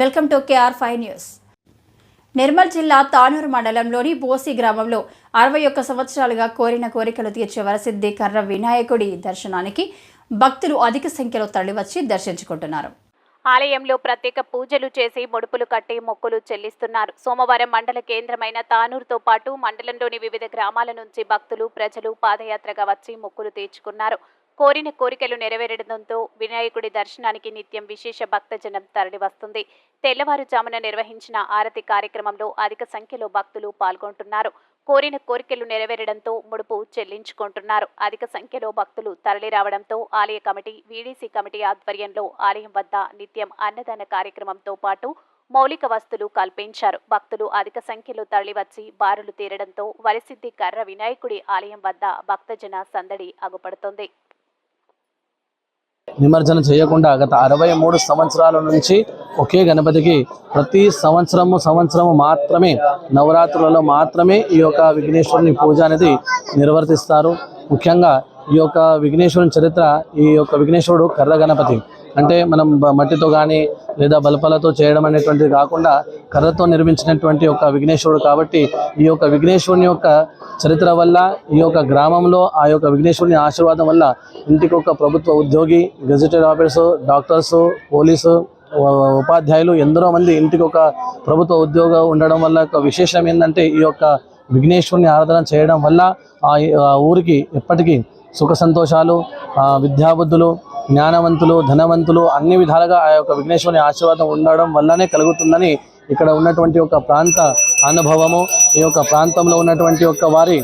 Welcome to KR five news. Nirmal జిల్లా తానూరు మండలంలోని బోసి గ్రామంలో అరవై ఒక్క సంవత్సరాలుగా కోరిన కోరికలు తీర్చే వరసిద్ధి కర్ర వినాయకుడి దర్శనానికి భక్తులు అధిక సంఖ్యలో తరలివచ్చి దర్శించుకుంటున్నారు. ఆలయంలో ప్రత్యేక పూజలు చేసి ముడుపులు కట్టి మొక్కులు చెల్లిస్తున్నారు. సోమవారం మండల కేంద్రమైన తానూరుతో పాటు మండలంలోని వివిధ గ్రామాల నుంచి భక్తులు ప్రజలు పాదయాత్రగా వచ్చి మొక్కులు తీర్చుకున్నారు. కోరిన కోరికలు నెరవేరడంతో వినాయకుడి దర్శనానికి నిత్యం విశేష భక్తజనం తరలివస్తుంది తెల్లవారుజామున నిర్వహించిన ఆరతి కార్యక్రమంలో అధిక సంఖ్యలో భక్తులు పాల్గొంటున్నారు. కోరిన కోరికలు నెరవేరడంతో ముడుపు చెల్లించుకుంటున్నారు. అధిక సంఖ్యలో భక్తులు తరలిరావడంతో ఆలయ కమిటీ వీడీసీ కమిటీ ఆధ్వర్యంలో ఆలయం వద్ద నిత్యం అన్నదాన కార్యక్రమంతో పాటు మౌలిక వస్తువులు కల్పించారు. భక్తులు అధిక సంఖ్యలో తరలివచ్చి బారులు తీరడంతో వరిసిద్ధి కర్ర వినాయకుడి ఆలయం వద్ద భక్తజన సందడి అగుపడుతోంది. నిమజ్జనం చేయకుండా గత అరవై మూడు సంవత్సరాల నుంచి ఒకే గణపతికి ప్రతి సంవత్సరము సంవత్సరము మాత్రమే నవరాత్రులలో మాత్రమే ఈ యొక్క విఘ్నేశ్వరుని పూజ అనేది నిర్వర్తిస్తారు. ముఖ్యంగా ఈ యొక్క విఘ్నేశ్వరుని చరిత్ర ఈ యొక్క విఘ్నేశ్వరుడు కర్ర గణపతి. అంటే మనం మట్టితో కానీ లేదా బలపలతో చేయడం అనేటువంటిది కాకుండా కర్రతో నిర్మించినటువంటి ఒక విఘ్నేశ్వరుడు కాబట్టి ఈ యొక్క విఘ్నేశ్వరుని యొక్క చరిత్ర వల్ల ఈ యొక్క గ్రామంలో ఆ యొక్క విఘ్నేశ్వరుని ఆశీర్వాదం వల్ల ఇంటికి ఒక ప్రభుత్వ ఉద్యోగి గెజిటెడ్ ఆఫీసర్స్ డాక్టర్స్ పోలీసు ఉపాధ్యాయులు ఎందరో మంది ఇంటికి ఒక ప్రభుత్వ ఉద్యోగం ఉండడం వల్ల ఒక విశేషం ఏంటంటే ఈ యొక్క విఘ్నేశ్వరుని ఆరాధన చేయడం వల్ల ఆ ఆ ఊరికి ఎప్పటికీ సుఖ సంతోషాలు విద్యాబుద్ధులు జ్ఞానవంతులు ధనవంతులు అన్ని విధాలుగా ఆ యొక్క విఘ్నేశ్వరుని ఆశీర్వాదం ఉండడం వల్లనే కలుగుతుందని ఇక్కడ ఉన్నటువంటి ఒక ప్రాంత అనుభవము ఈ యొక్క ప్రాంతంలో ఉన్నటువంటి ఒక వారి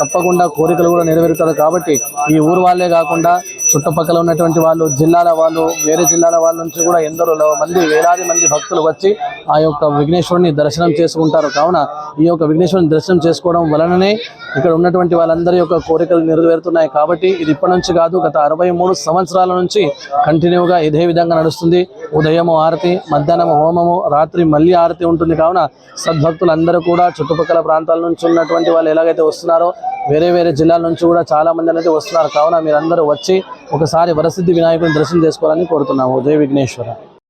తప్పకుండా కోరికలు కూడా నెరవేరుతారు కాబట్టి ఈ ఊరు వాళ్ళే కాకుండా చుట్టుపక్కల ఉన్నటువంటి వాళ్ళు జిల్లాల వాళ్ళు వేరే జిల్లాల వాళ్ళ నుంచి కూడా ఎందరో మంది వేలాది మంది భక్తులు వచ్చి ఆ యొక్క విఘ్నేశ్వరుని దర్శనం చేసుకుంటారు. కావున ఈ యొక్క విఘ్నేశ్వరుని దర్శనం చేసుకోవడం వలననే ఇక్కడ ఉన్నటువంటి వాళ్ళందరి యొక్క కోరికలు నెరవేరుతున్నాయి కాబట్టి ఇది ఇప్పటి నుంచి కాదు గత అరవై మూడు సంవత్సరాల నుంచి కంటిన్యూగా ఇదే విధంగా నడుస్తుంది. ఉదయము ఆరతి మధ్యాహ్నం హోమము రాత్రి మళ్ళీ ఆరతి ఉంటుంది. కావున సద్భక్తులందరూ కూడా చుట్టుపక్కల ప్రాంతాల నుంచి ఉన్నటువంటి వాళ్ళు ఎలాగైతే వస్తున్నారో వేరే వేరే జిల్లాల నుంచి కూడా చాలా మంది అనేది వస్తున్నారు. కావున మీరందరూ వచ్చి ఒకసారి వరసిద్ధి వినాయకుని దర్శనం చేసుకోవాలని కోరుతున్నాము. జై విఘ్నేశ్వర.